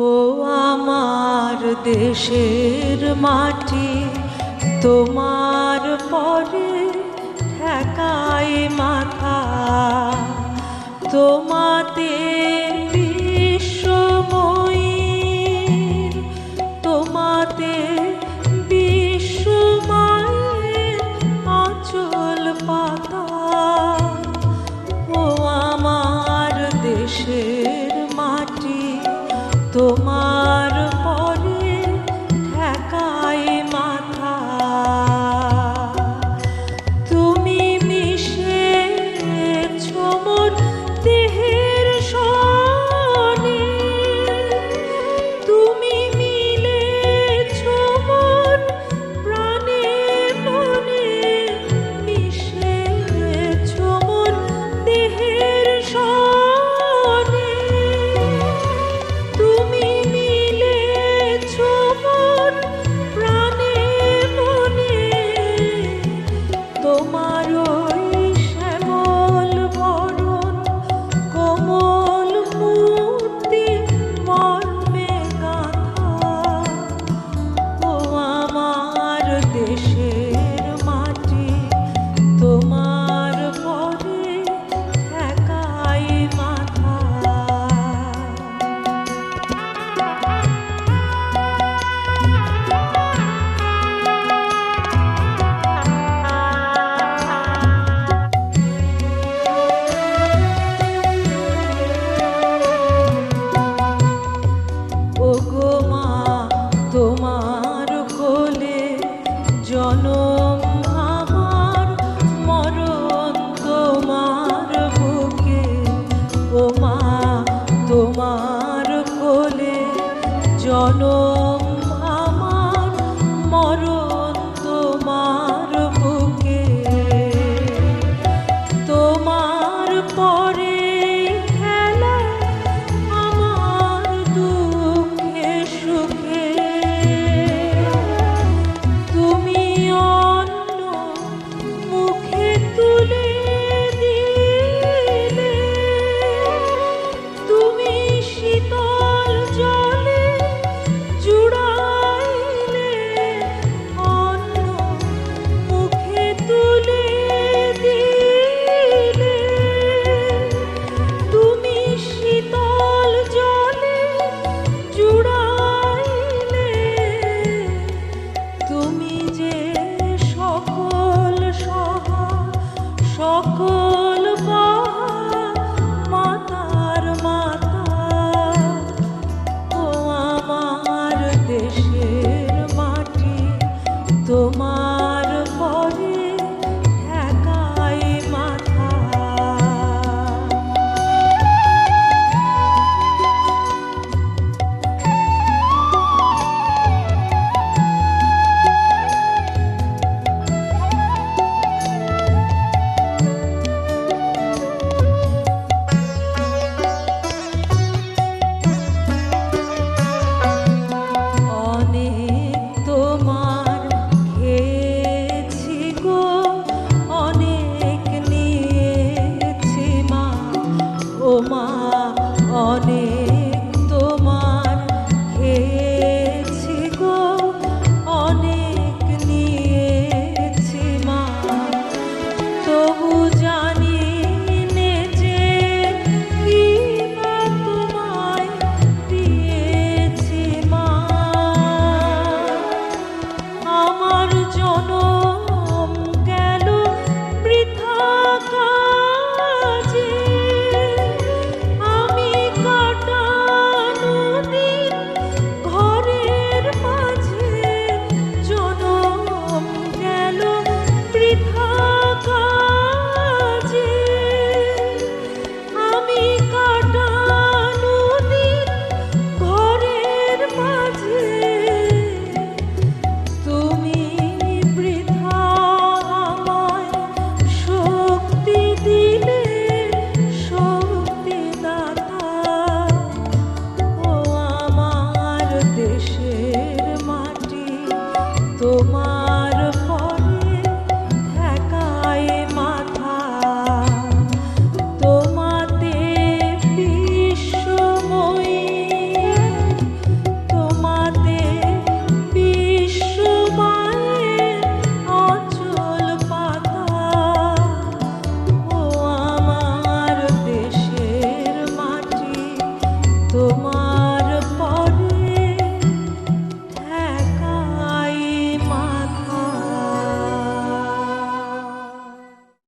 ও আমার দেশের মাটি তোমার পরে ঠেকায় মাথা। তোমাতে তোমার 是 yo know. অনেক তোমার